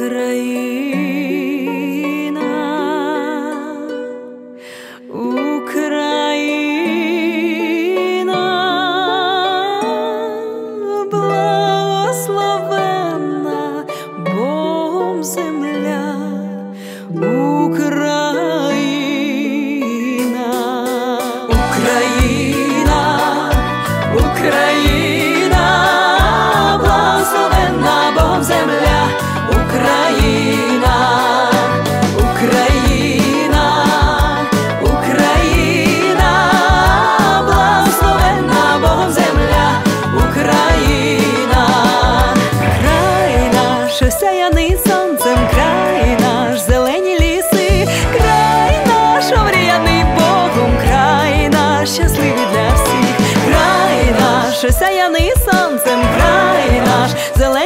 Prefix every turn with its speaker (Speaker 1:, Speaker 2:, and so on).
Speaker 1: Ukraine. земля Україна, Україна, Україна, благословенна Богом земля, Україна, Україна, Україна, благословенна Богом земля, Україна, Україна наша сяяниця. Присяяний сонцем край наш зелений.